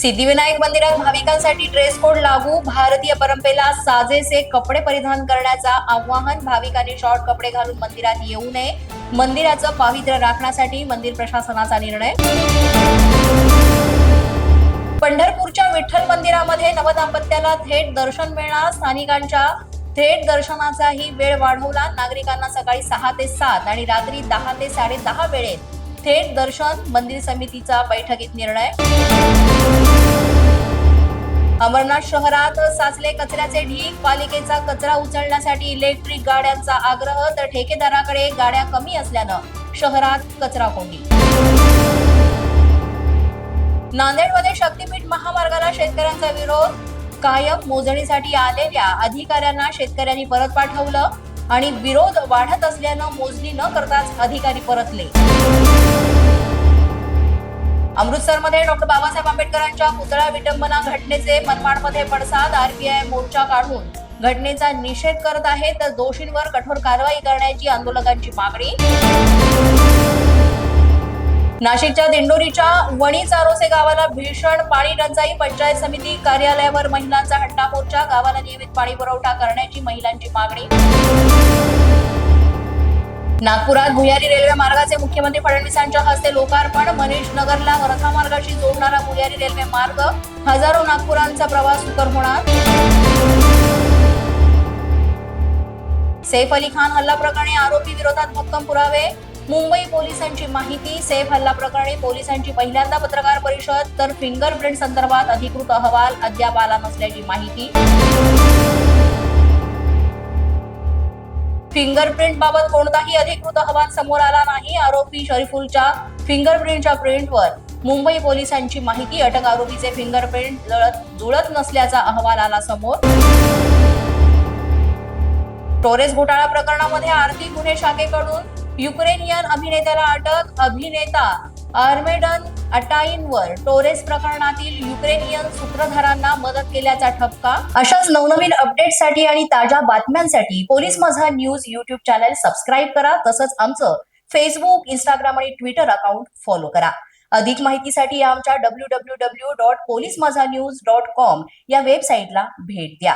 सिद्धिविनायक मंदिरात भाविकांसाठी dress code लागू भारतीय परंपरेला साजेसे कपडे परिधान करण्याचा आवाहन भाविकांनी शॉर्ट कपडे घालून मंदिरात येऊ नये. मंदिराचं पावित्र्य राखण्यासाठी मंदिर प्रशासनाचा निर्णय. पंढरपूरच्या विठ्ठल मंदिरामध्ये नवदाम्पत्याला थेट दर्शन मिळणार. स्थानिकांच्या थेट दर्शनाचाही वेळ वाढवला. नागरिकांना सकाळी सहा ते सात आणि रात्री दहा ते साडे दहा वेळेत थेट दर्शन मंदिर समितीचा बैठकीत निर्णय. अमरनाथ शहरात साचले कचऱ्याचे ढीग पालिकेचा कचरा उचलण्यासाठी इलेक्ट्रिक गाड्यांचा आग्रह तर ठेकेदाराकडे गाड्या कमी असल्यानं शहरात कचरा कोंडी. नांदेडमध्ये शक्तीपीठ महामार्गाला शेतकऱ्यांचा विरोध. कायम मोजणीसाठी आलेल्या अधिकाऱ्यांना शेतकऱ्यांनी परत पाठवलं. आणि विरोध वाढत असल्यानं मोजणी न करताच अधिकारी परतले. अमृतसरमध्ये डॉक्टर बाबासाहेब आंबेडकरांच्या पुतळा विटंबना घटनेचे मनमाडमध्ये पडसाद आरपीआय मोर्चा काढून. घटनेचा निषेध करत आहे तर दोषींवर कठोर कारवाई करण्याची आंदोलकांची मागणी. नाशिकच्या दिंडोरीच्या वणी चारोसे गावाला भीषण पाणी टंचाई. पंचायत समिती कार्यालयावर महिलांचा हट्टा मोर्चा. गावाला नियमित पाणी पुरवठा करण्याची महिलांची मागणी. नागपुरात भुयारी रेल्वे मार्गाचे मुख्यमंत्री फडणवीसांच्या हस्ते लोकार्पण. मनीष नगरला रथामार्गाशी जोडणारा भुयारी रेल्वे मार्ग. हजारो नागपुरांचा प्रवास सुकर होणार. सैफ अली खान हल्ला प्रकरणी आरोपी विरोधात भक्कम पुरावे. मुंबई पोलिसांची माहिती सेफ हल्ला प्रकरणी पोलिसांची पहिल्यांदा पत्रकार परिषद तर फिंगरप्रिंट संदर्भात अधिकृत अहवाल अद्याप आला नसल्याची माहिती. फिंगरप्रिंट बाबत कोणताही अधिकृत अहवाल समोर आला नाही आरोपी शरीफुलच्या फिंगरप्रिंटच्या प्रिंटवर. मुंबई पोलिसांची माहिती अटक आरोपीचे फिंगरप्रिंट जुळत जुळत नसल्याचा अहवाल आला समोर. टोरेस घोटाळा प्रकरणामध्ये आर्थिक गुन्हे शाखेकडून युक्रेनियन अभिनेत्याला अटक अभिनेता आर्मेडन अटाईनवर टोरेस प्रकरणातील युक्रेनियन सूत्रधारांना मदत केल्याचा ठपका. अशाच नवनवीन अपडेटसाठी आणि ताज्या बातम्यांसाठी police Majha news YouTube channel subscribe करा. तसंच आमचं फेसबुक इंस्टाग्राम आणि ट्विटर अकाउंट फॉलो करा. अधिक माहितीसाठी आमच्या W W W dot police Majha news dot com या वेबसाईटला भेट द्या.